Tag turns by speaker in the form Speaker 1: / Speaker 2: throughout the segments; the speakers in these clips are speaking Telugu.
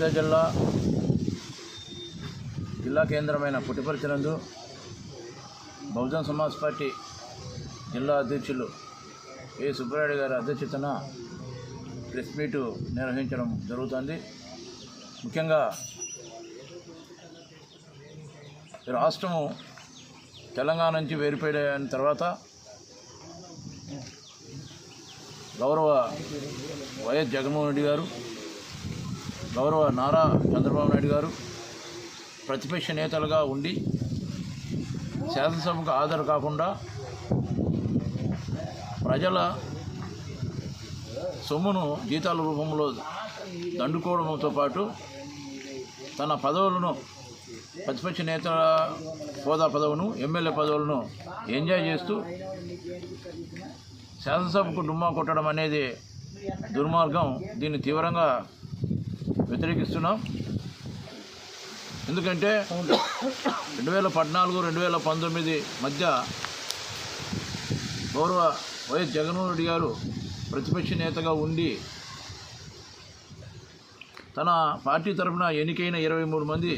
Speaker 1: కృష్ణా జిల్లా జిల్లా కేంద్రమైన పుట్టిపరిచినందు బహుజన్ సమాజ్ పార్టీ జిల్లా అధ్యక్షులు ఏ సుబ్బారెడ్డి గారి అధ్యక్షతన ప్రెస్ మీటు నిర్వహించడం జరుగుతుంది. ముఖ్యంగా రాష్ట్రము తెలంగాణ నుంచి వేరుపడిన తర్వాత గౌరవ వైఎస్ జగన్మోహన్ రెడ్డి గారు గౌరవ నారా చంద్రబాబు నాయుడు గారు ప్రతిపక్ష నేతలుగా ఉండి శాసనసభకు హాజరు కాకుండా ప్రజల సొమ్మును జీతాల రూపంలో దండుకోవడంతో పాటు తన పదవులను ప్రతిపక్ష నేతల హోదా పదవును ఎమ్మెల్యే పదవులను ఎంజాయ్ చేస్తూ శాసనసభకు డుమ్మా కొట్టడం అనేది దుర్మార్గం. దీన్ని తీవ్రంగా వ్యతిరేకిస్తున్నాం. ఎందుకంటే రెండు వేల పద్నాలుగు రెండు వేల పంతొమ్మిది మధ్య గౌరవ వైఎస్ జగన్మోహన్ రెడ్డి గారు ప్రతిపక్ష నేతగా ఉండి తన పార్టీ తరఫున ఎన్నికైన ఇరవై మూడు మంది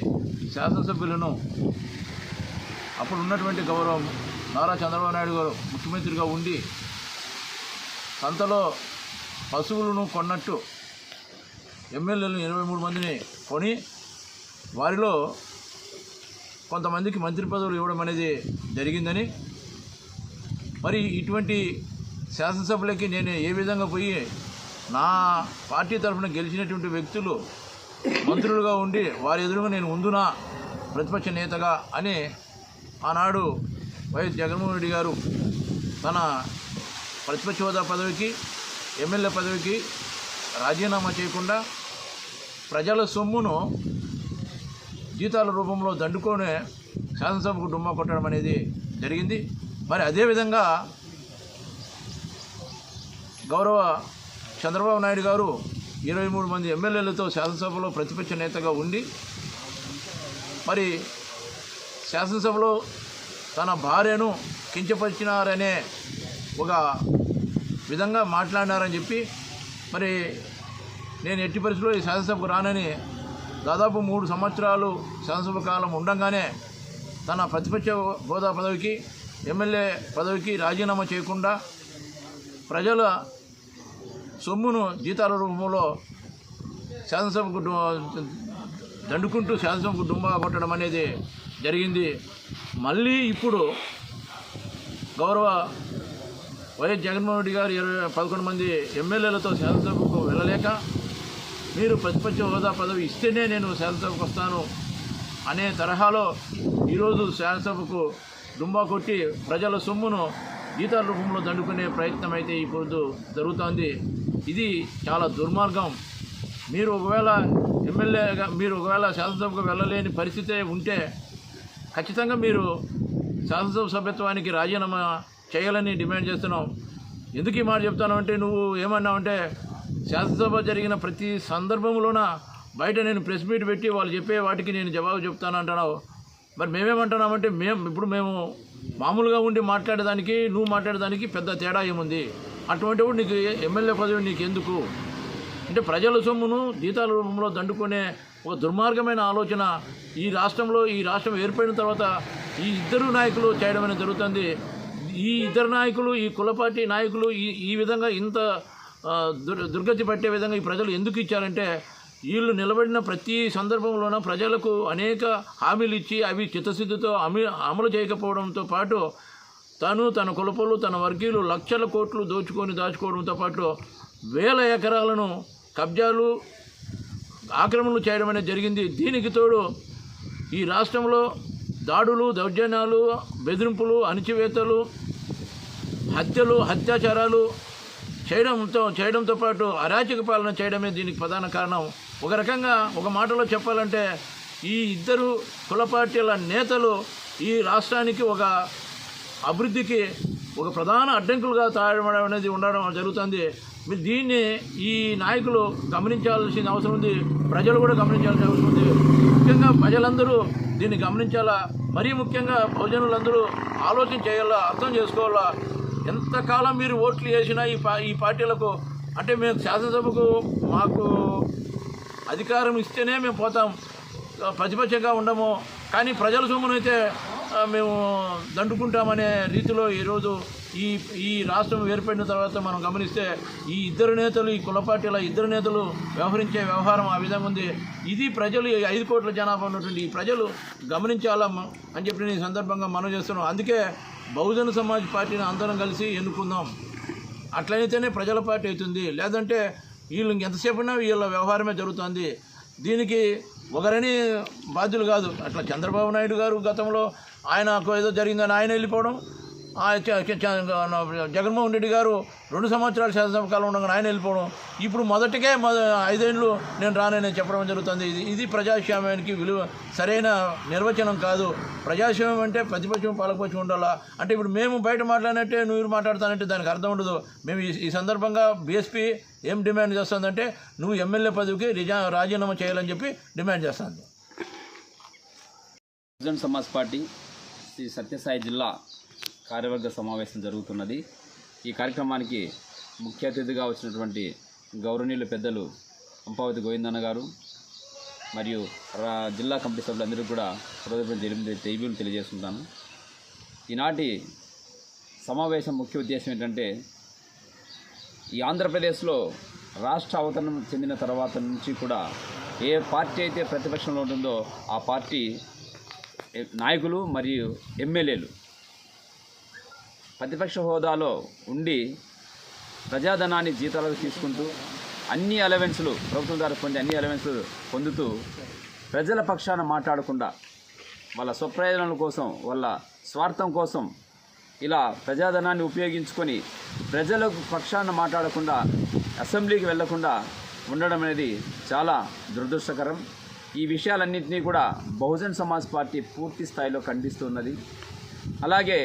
Speaker 1: శాసనసభ్యులను అప్పుడు ఉన్నటువంటి గౌరవం నారా చంద్రబాబు నాయుడు గారు ముఖ్యమంత్రిగా ఉండి సంతలో పశువులను కొన్నట్టు ఎమ్మెల్యేలు ఇరవై మూడు మందిని కొని వారిలో కొంతమందికి మంత్రి పదవులు ఇవ్వడం అనేది జరిగిందని. మరి ఇటువంటి శాసనసభలకి నేను ఏ విధంగా పోయి నా పార్టీ తరఫున గెలిచినటువంటి వ్యక్తులు మంత్రులుగా ఉండి వారి ఎదురుగా నేను ఉందునా ప్రతిపక్ష నేతగా అని ఆనాడు వైఎస్ జగన్మోహన్ రెడ్డి గారు తన ప్రతిపక్ష హోదా పదవికి ఎమ్మెల్యే పదవికి రాజీనామా చేయకుండా ప్రజల సొమ్మును జీతాల రూపంలో దండుకొనే శాసనసభకు డుమ్మా కొట్టడం అనేది జరిగింది. మరి అదేవిధంగా గౌరవ చంద్రబాబు నాయుడు గారు ఇరవై మూడు మంది ఎమ్మెల్యేలతో శాసనసభలో ప్రతిపక్ష నేతగా ఉండి మరి శాసనసభలో తన భార్యను కించపరిచినారనే ఒక విధంగా మాట్లాడినారని చెప్పి మరి నేను ఎట్టి పరిస్థితుల్లో ఈ శాసనసభకు రానని దాదాపు మూడు సంవత్సరాలు శాసనసభ కాలం ఉండగానే తన ప్రతిపక్ష హోదా పదవికి ఎమ్మెల్యే పదవికి రాజీనామా చేయకుండా ప్రజల సొమ్మును జీతాల రూపంలో శాసనసభకు దండుకుంటూ శాసనసభకు డుమ్మా కొట్టడం అనేది జరిగింది. మళ్ళీ ఇప్పుడు గౌరవ వైఎస్ జగన్మోహన్ రెడ్డి గారు ఇరవై పదకొండు మంది ఎమ్మెల్యేలతో శాసనసభకు వెళ్ళలేక మీరు ప్రతిపక్ష హోదా పదవి ఇస్తేనే నేను శాసనసభకు వస్తాను అనే తరహాలో ఈరోజు శాసనసభకు దుంబా కొట్టి ప్రజల సొమ్మును జీతాల రూపంలో దండుకునే ప్రయత్నం అయితే ఇప్పుడు జరుగుతోంది. ఇది చాలా దుర్మార్గం. మీరు ఒకవేళ ఎమ్మెల్యేగా మీరు ఒకవేళ శాసనసభకు వెళ్ళలేని పరిస్థితి ఉంటే ఖచ్చితంగా మీరు శాసనసభ సభ్యత్వానికి రాజీనామా చేయాలని డిమాండ్ చేస్తున్నాం. ఎందుకు ఈ మాట చెప్తానంటే నువ్వు ఏమన్నావంటే శాసనసభ జరిగిన ప్రతి సందర్భంలోన బయట నేను ప్రెస్ మీట్ పెట్టి వాళ్ళు చెప్పే వాటికి నేను జవాబు చెప్తాను అంటున్నావు మరి మేమేమంటున్నామంటే మేము ఇప్పుడు మేము మామూలుగా ఉండి మాట్లాడేదానికి నువ్వు మాట్లాడేదానికి పెద్ద తేడా ఏముంది? అటువంటిప్పుడు నీకు ఎమ్మెల్యే పదవి నీకు ఎందుకు అంటే ప్రజల సొమ్మును జీతాల రూపంలో దండుకునే ఒక దుర్మార్గమైన ఆలోచన ఈ రాష్ట్రంలో ఈ రాష్ట్రం ఏర్పడిన తర్వాత ఈ ఇద్దరు నాయకులు చేయడం అనేది జరుగుతుంది. ఈ ఇద్దరు నాయకులు ఈ కులపార్టీ నాయకులు ఈ ఈ విధంగా ఇంత దుర్గతి పట్టే విధంగా ఈ ప్రజలు ఎందుకు ఇచ్చారంటే వీళ్ళు నిలబడిన ప్రతి సందర్భంలోన ప్రజలకు అనేక హామీలు ఇచ్చి అవి చిత్తశుద్ధితో అమి అమలు చేయకపోవడంతో పాటు తను తన కులపలు తన వర్గీయులు లక్షల కోట్లు దోచుకొని దాచుకోవడంతో పాటు వేల ఎకరాలను కబ్జాలు ఆక్రమణలు చేయడం అనేది జరిగింది. దీనికి తోడు ఈ రాష్ట్రంలో దాడులు దౌర్జన్యాలు బెదిరింపులు అణిచివేతలు హత్యలు అత్యాచారాలు చేయడంతో చేయడంతో పాటు అరాచక పాలన చేయడమే దీనికి ప్రధాన కారణం. ఒక రకంగా ఒక మాటలో చెప్పాలంటే ఈ ఇద్దరు కుల పార్టీల నేతలు ఈ రాష్ట్రానికి ఒక అభివృద్ధికి ఒక ప్రధాన అడ్డంకులుగా తయారవడం అనేది ఉండడం జరుగుతుంది. మీరు దీన్ని ఈ నాయకులు గమనించాల్సిన అవసరం ఉంది. ప్రజలు కూడా గమనించాల్సిన అవసరం ఉంది. ముఖ్యంగా ప్రజలందరూ దీన్ని గమనించాలా? మరీ ముఖ్యంగా బహుజనులందరూ ఆలోచన చేయాలా? అర్థం చేసుకోవాలా? ఎంతకాలం మీరు ఓట్లు వేసినా ఈ పా ఈ పార్టీలకు అంటే మేము శాసనసభకు మాకు అధికారం ఇస్తేనే మేము పోతాం. ప్రతిపక్షంగా ఉండము. కానీ ప్రజల సొమ్మునైతే ఆ, మేము దండుకుంటామనే రీతిలో ఈరోజు ఈ ఈ రాష్ట్రం ఏర్పడిన తర్వాత మనం గమనిస్తే ఈ ఇద్దరు నేతలు ఈ కుల పార్టీల ఇద్దరు నేతలు వ్యవహరించే వ్యవహారం ఆ విధంగా ఉంది. ఇది ప్రజలు ఐదు కోట్ల జనాభా ఉన్నటువంటి ఈ ప్రజలు గమనించాలా అని చెప్పి నేను సందర్భంగా మనం చేస్తున్నాం అందుకే బహుజన సమాజ్ పార్టీని అందరం కలిసి ఎన్నుకుందాం. అట్లయితేనే ప్రజల పార్టీ అవుతుంది. లేదంటే వీళ్ళు ఇంకెంతసేపునా వీళ్ళ వ్యవహారమే జరుగుతుంది. దీనికి ఒకరని బాధ్యులు కాదు. అట్లా చంద్రబాబు నాయుడు గారు గతంలో ఆయన ఏదో జరిగిందని ఆయన వెళ్ళిపోవడం జగన్మోహన్ రెడ్డి గారు రెండు సంవత్సరాలు శాసనసభ కాలం ఉండగా ఆయన వెళ్ళిపోవడం. ఇప్పుడు మొదటికే మొద ఐదేళ్ళు నేను రానని చెప్పడం జరుగుతుంది. ఇది ఇది ప్రజాస్వామ్యానికి విలువ సరైన నిర్వచనం కాదు. ప్రజాస్వామ్యం అంటే ప్రతిపక్షం పాలకపక్షం ఉండాలా? అంటే ఇప్పుడు మేము బయట మాట్లాడినట్టే నువ్వు మాట్లాడతానంటే దానికి అర్థం ఉండదు. మేము ఈ- ఈ సందర్భంగా బీఎస్పీ ఏం డిమాండ్ చేస్తుందంటే నువ్వు ఎమ్మెల్యే పదవికి రిజా రాజీనామా చేయాలని చెప్పి డిమాండ్ చేస్తుంది.
Speaker 2: బహుజన్ సమాజ్ పార్టీ శ్రీ సత్యసాయి జిల్లా కార్యవర్గ సమావేశం జరుగుతున్నది. ఈ కార్యక్రమానికి ముఖ్య అతిథిగా వచ్చినటువంటి గౌరవనీయులు పెద్దలు పంపావతి గోవిందన్న గారు మరియు రా జిల్లా కమిటీ సభ్యులందరికీ కూడా హృదయపూర్వక జైబీలు తెలియజేస్తుంటాను ఈనాటి సమావేశం ముఖ్య ఉద్దేశం ఏంటంటే ఈ ఆంధ్రప్రదేశ్లో రాష్ట్ర అవతరణం చెందిన తర్వాత నుంచి కూడా ఏ పార్టీ అయితే ప్రతిపక్షంలో ఉంటుందో ఆ పార్టీ నాయకులు మరియు ఎమ్మెల్యేలు ప్రతిపక్ష హోదాలో ఉండి ప్రజాధనాన్ని జీతాలకు తీసుకుంటూ అన్ని అలవెన్సులు ప్రభుత్వం ద్వారా పొంది అన్ని అలవెన్సులు పొందుతూ ప్రజల పక్షాన మాట్లాడకుండా వాళ్ళ స్వప్రయోజనాల కోసం వాళ్ళ స్వార్థం కోసం ఇలా ప్రజాధనాన్ని ఉపయోగించుకొని ప్రజలకు పక్షాన మాట్లాడకుండా అసెంబ్లీకి వెళ్ళకుండా ఉండడం అనేది చాలా దురదృష్టకరం. ఈ విషయాలన్నింటినీ కూడా బహుజన్ సమాజ్ పార్టీ పూర్తి స్థాయిలో ఖండిస్తున్నది అలాగే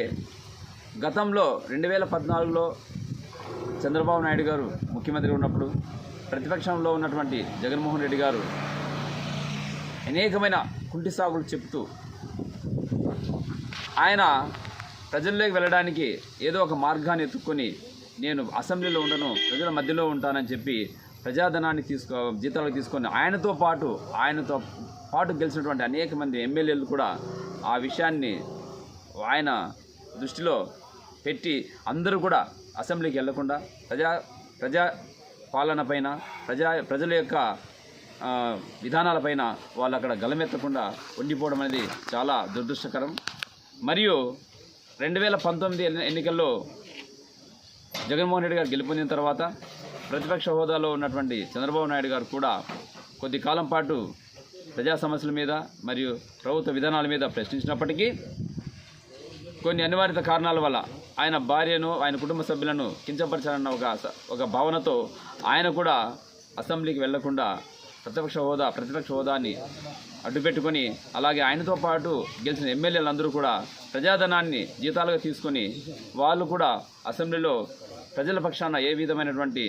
Speaker 2: గతంలో రెండు వేల పద్నాలుగులో చంద్రబాబు నాయుడు గారు ముఖ్యమంత్రి ఉన్నప్పుడు ప్రతిపక్షంలో ఉన్నటువంటి జగన్మోహన్ రెడ్డి గారు అనేకమైన కుంటి సాగులు చెప్తూ ఆయన ప్రజల్లోకి వెళ్ళడానికి ఏదో ఒక మార్గాన్ని ఎత్తుక్కొని నేను అసెంబ్లీలో ఉండను ప్రజల మధ్యలో ఉంటానని చెప్పి ప్రజాధనాన్ని తీసుకో జీతాలకు తీసుకొని ఆయనతో పాటు ఆయనతో పాటు గెలిచినటువంటి అనేక మంది ఎమ్మెల్యేలు కూడా ఆ విషయాన్ని ఆయన దృష్టిలో పెట్టి అందరూ కూడా అసెంబ్లీకి వెళ్ళకుండా ప్రజా ప్రజా పాలన పైన ప్రజా ప్రజల యొక్క విధానాలపైన వాళ్ళు అక్కడ గలమెత్తకుండా ఉండిపోవడం అనేది చాలా దురదృష్టకరం. మరియు రెండు వేల పంతొమ్మిది ఎన్నికల్లో జగన్మోహన్ రెడ్డి గారు గెలుపొందిన తర్వాత ప్రతిపక్ష హోదాలో ఉన్నటువంటి చంద్రబాబు నాయుడు గారు కూడా కొద్ది కాలం పాటు ప్రజా సమస్యల మీద మరియు ప్రభుత్వ విధానాల మీద ప్రశ్నించినప్పటికీ కొన్ని అనివార్యత కారణాల వల్ల ఆయన భార్యను ఆయన కుటుంబ సభ్యులను కించపరచాలన్న ఒక ఒక భావనతో ఆయన కూడా అసెంబ్లీకి వెళ్ళకుండా ప్రతిపక్ష హోదా ప్రతిపక్ష హోదాని అడ్డుపెట్టుకొని అలాగే ఆయనతో పాటు గెలిచిన ఎమ్మెల్యేలందరూ కూడా ప్రజాధనాన్ని జీతాలుగా తీసుకొని వాళ్ళు కూడా అసెంబ్లీలో ప్రజల పక్షాన ఏ విధమైనటువంటి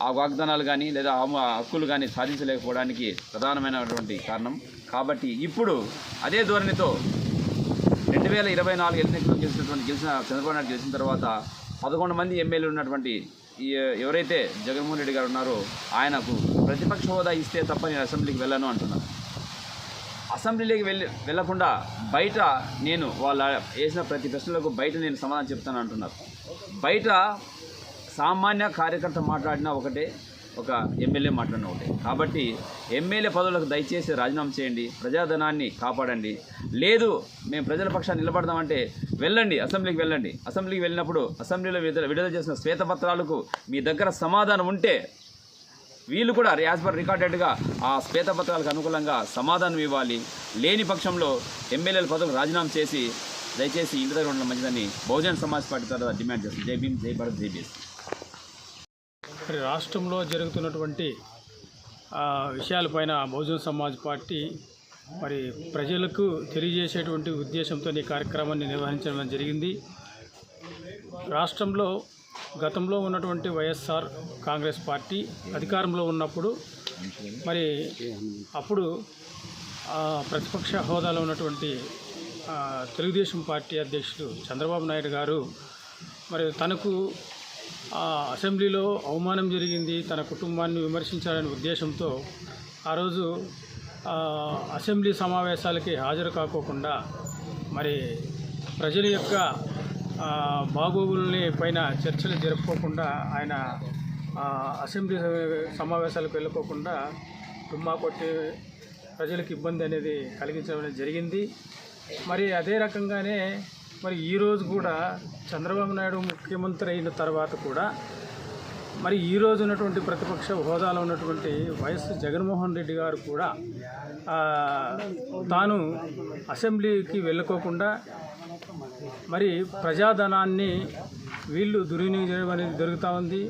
Speaker 2: ఆ వాగ్దానాలు కానీ లేదా హక్కులు కానీ సాధించలేకపోవడానికి ప్రధానమైనటువంటి కారణం. కాబట్టి ఇప్పుడు అదే ధోరణితో రెండు వేల ఇరవై నాలుగు ఎన్నికల్లో గెలిచినటువంటి గెలిచిన చంద్రబాబు నాయుడు గెలిచిన తర్వాత పదకొండు మంది ఎమ్మెల్యేలు ఉన్నటువంటి ఎవరైతే జగన్మోహన్ రెడ్డి గారు ఉన్నారో ఆయనకు ప్రతిపక్ష హోదా ఇస్తే తప్ప నేను అసెంబ్లీకి వెళ్ళను అంటున్నాను అసెంబ్లీలోకి వెళ్ళి వెళ్ళకుండా బయట నేను వాళ్ళ వేసిన ప్రతి ప్రశ్నలకు బయట నేను సమాధానం చెప్తాను అంటున్నారు. బయట సామాన్య కార్యకర్త మాట్లాడినా ఒకటే ఒక ఎమ్మెల్యే మాట్లాడిన ఒకటి. కాబట్టి ఎమ్మెల్యే పదవులకు దయచేసి రాజీనామా చేయండి ప్రజాధనాన్ని కాపాడండి. లేదు మేము ప్రజల పక్షాన్ని నిలబడదామంటే వెళ్ళండి అసెంబ్లీకి వెళ్ళండి. అసెంబ్లీకి వెళ్ళినప్పుడు అసెంబ్లీలో విడుదల విడుదల చేసిన శ్వేతపత్రాలకు మీ దగ్గర సమాధానం ఉంటే వీళ్ళు కూడా యాజ్ పర్ రికార్డెడ్గా ఆ శ్వేతపత్రాలకు అనుకూలంగా సమాధానం ఇవ్వాలి. లేని పక్షంలో ఎమ్మెల్యేల పదవులు రాజీనామా చేసి దయచేసి ఇంటి దగ్గర ఉండడం మంచిదని బహుజన సమాజ్ పార్టీ తరఫున డిమాండ్ చేస్తుంది జై భీమ్ జై భారత్ జై బీఎస్
Speaker 3: మరి రాష్ట్రంలో జరుగుతున్నటువంటి ఆ, విషయాలపైన బహుజన్ సమాజ్ పార్టీ మరి ప్రజలకు తెలియజేసేటువంటి ఉద్దేశంతో ఈ కార్యక్రమాన్ని నిర్వహించడం జరిగింది. రాష్ట్రంలో గతంలో ఉన్నటువంటి వైఎస్ఆర్ కాంగ్రెస్ పార్టీ అధికారంలో ఉన్నప్పుడు మరి అప్పుడు ప్రతిపక్ష హోదాలో ఉన్నటువంటి తెలుగుదేశం పార్టీ అధ్యక్షుడు చంద్రబాబు నాయుడు గారు మరి తనకు అసెంబ్లీలో అవమానం జరిగింది. తన కుటుంబాన్ని విమర్శించాలనే ఉద్దేశంతో ఆ రోజు అసెంబ్లీ సమావేశాలకి హాజరు కాకోకుండా మరి ప్రజల యొక్క బాగోగుల్ని పైన చర్చలు జరుపుకోకుండా ఆయన అసెంబ్లీ సమావేశాలకు వెళ్ళకోకుండా డుమ్మా కొట్టి ప్రజలకు ఇబ్బంది అనేది కలిగించడం జరిగింది. మరి అదే రకంగానే మరి ఈరోజు కూడా చంద్రబాబు నాయుడు ముఖ్యమంత్రి అయిన తర్వాత కూడా మరి ఈ ఉన్నటువంటి ప్రతిపక్ష హోదాలో ఉన్నటువంటి వైఎస్ జగన్మోహన్ రెడ్డి గారు కూడా తాను అసెంబ్లీకి వెళ్ళకోకుండా మరి ప్రజాధనాన్ని వీళ్ళు దుర్వినియోగం చేయడం అనేది జరుగుతూ ఉంది.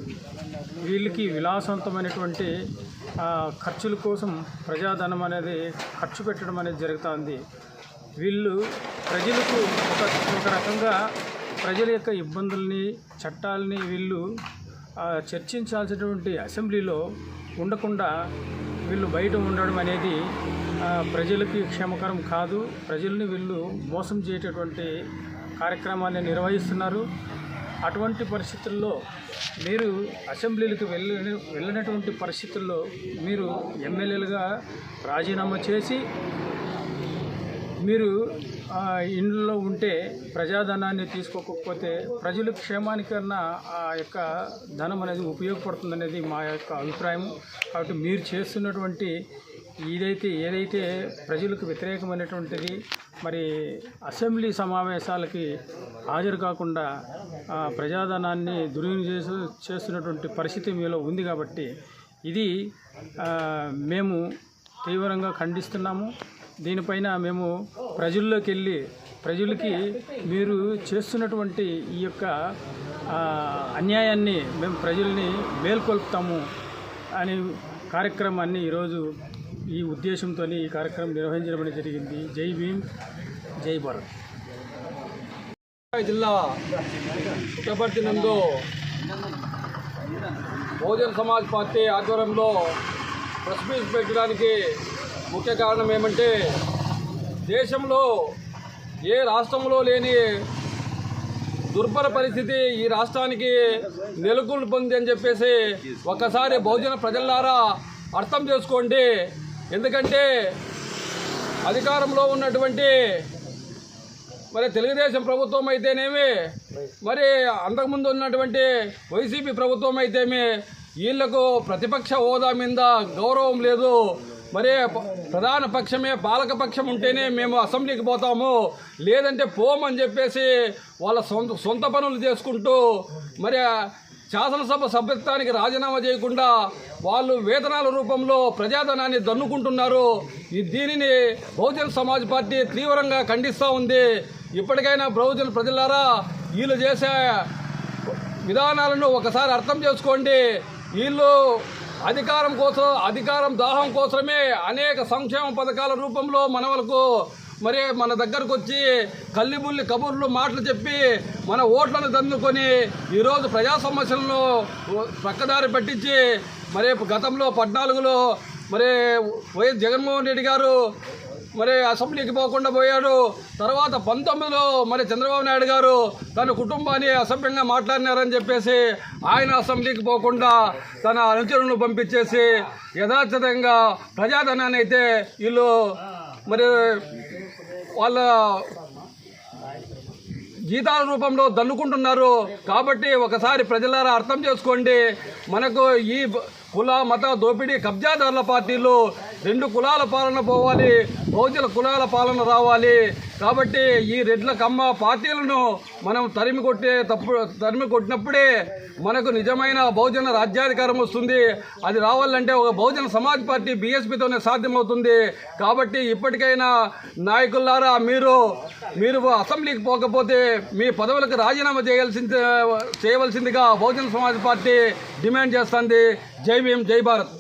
Speaker 3: వీళ్ళకి విలాసవంతమైనటువంటి ఖర్చుల కోసం ప్రజాధనం అనేది ఖర్చు పెట్టడం అనేది జరుగుతూ ఉంది. వీళ్ళు ప్రజలకు ఒక ఒక రకంగా ప్రజల యొక్క ఇబ్బందుల్ని చట్టాలని వీళ్ళు చర్చించాల్సినటువంటి అసెంబ్లీలో ఉండకుండా వీళ్ళు బయట ఉండడం అనేది ప్రజలకి క్షేమకరం కాదు. ప్రజల్ని వీళ్ళు మోసం చేయటటువంటి కార్యక్రమాన్ని నిర్వహిస్తున్నారు. అటువంటి పరిస్థితుల్లో మీరు అసెంబ్లీలకు వెళ్ళ వెళ్ళినటువంటి పరిస్థితుల్లో మీరు ఎమ్మెల్యేలుగా రాజీనామా చేసి మీరు ఇండ్లలో ఉంటే ప్రజాధనాన్ని తీసుకోకపోతే ప్రజల క్షేమానికన్నా ఆ యొక్క ధనం అనేది ఉపయోగపడుతుందనేది మా యొక్క అభిప్రాయం. కాబట్టి మీరు చేస్తున్నటువంటి ఇదైతే ఏదైతే ప్రజలకు వ్యతిరేకమైనటువంటిది మరి అసెంబ్లీ సమావేశాలకి హాజరు కాకుండా ప్రజాధనాన్ని దుర్వినియోగం చేస్తున్నటువంటి పరిస్థితి మీలో ఉంది కాబట్టి ఇది మేము తీవ్రంగా ఖండిస్తున్నాము. దీనిపైన మేము ప్రజల్లోకి వెళ్ళి ప్రజలకి మీరు చేస్తున్నటువంటి ఈ యొక్క అన్యాయాన్ని మేము ప్రజల్ని మేల్కొల్పుతాము అనే కార్యక్రమాన్ని ఈరోజు ఈ ఉద్దేశంతో ఈ కార్యక్రమం నిర్వహించడం జరిగింది. జై భీమ్ జై భారత్.
Speaker 4: జిల్లా పుట్టపర్తి నందు బహుజన్ సమాజ్ పార్టీ ఆధ్వర్యంలో ప్రెస్ మీట్ పెట్టడానికి ముఖ్య కారణం ఏమంటే దేశంలో ఏ రాష్ట్రంలో లేని దుర్భర పరిస్థితి ఈ రాష్ట్రానికి నెలకొల్పుంది అని చెప్పేసి ఒక్కసారి బహుజన ప్రజలారా అర్థం చేసుకోండి. ఎందుకంటే అధికారంలో ఉన్నటువంటి మరి తెలుగుదేశం ప్రభుత్వం అయితేనేమి మరి అంతకుముందు ఉన్నటువంటి వైసీపీ ప్రభుత్వం అయితేమి వీళ్ళకు ప్రతిపక్ష హోదా మీద గౌరవం లేదు. మరి ప్రధాన పక్షమే పాలక పక్షం ఉంటేనే మేము అసెంబ్లీకి పోతాము. లేదంటే పోమని చెప్పేసి వాళ్ళ సొంత సొంత పనులు చేసుకుంటూ మరి శాసనసభ సభ్యత్వానికి రాజీనామా చేయకుండా వాళ్ళు వేతనాల రూపంలో ప్రజాధనాన్ని దన్నుకుంటున్నారు. ఈ దీనిని బహుజన్ సమాజ్ పార్టీ తీవ్రంగా ఖండిస్తూ ఉంది. ఇప్పటికైనా బహుజన్ ప్రజలారా వీళ్ళు చేసే విధానాలను ఒకసారి అర్థం చేసుకోండి. వీళ్ళు అధికారం కోసం అధికారం దాహం కోసమే అనేక సంక్షేమ పథకాల రూపంలో మనవలకు మరి మన దగ్గరకు వచ్చి కల్లిబుల్లి కబుర్లు మాటలు చెప్పి మన ఓట్లను దందుకొని ఈరోజు ప్రజా సమస్యలను పక్కదారి పట్టించి మరి గతంలో పద్నాలుగులో మరి వైఎస్ జగన్మోహన్ రెడ్డి గారు మరి అసెంబ్లీకి పోకుండా పోయాడు. తర్వాత పంతొమ్మిదిలో మరి చంద్రబాబు నాయుడు గారు తన కుటుంబాన్ని అసభ్యంగా మాట్లాడినారని చెప్పేసి ఆయన అసెంబ్లీకి పోకుండా తన అనుచరులను పంపించేసి యథాతథంగా ప్రజాధనాన్ని అయితే వీళ్ళు మరి వాళ్ళ జీతాల రూపంలో దన్నుకుంటున్నారు. కాబట్టి ఒకసారి ప్రజలారా అర్థం చేసుకోండి. మనకు ఈ కుల మత దోపిడీ కబ్జాదారుల పార్టీలు రెండు కులాల పాలన పోవాలి బహుజన కులాల పాలన రావాలి. కాబట్టి ఈ రెడ్ల కమ్మ పార్టీలను మనం తరిమి కొట్టే తప్పు తరిమి కొట్టినప్పుడే మనకు నిజమైన బహుజన రాజ్యాధికారం వస్తుంది. అది రావాలంటే ఒక బహుజన సమాజ్ పార్టీ బీఎస్పీతోనే సాధ్యమవుతుంది. కాబట్టి ఇప్పటికైనా నాయకులారా మీరు మీరు అసెంబ్లీకి పోకపోతే మీ పదవులకు రాజీనామా చేయాల్సింది చేయవలసిందిగా బహుజన సమాజ్ పార్టీ డిమాండ్ చేస్తుంది. జై భీమ్ జై భారత్.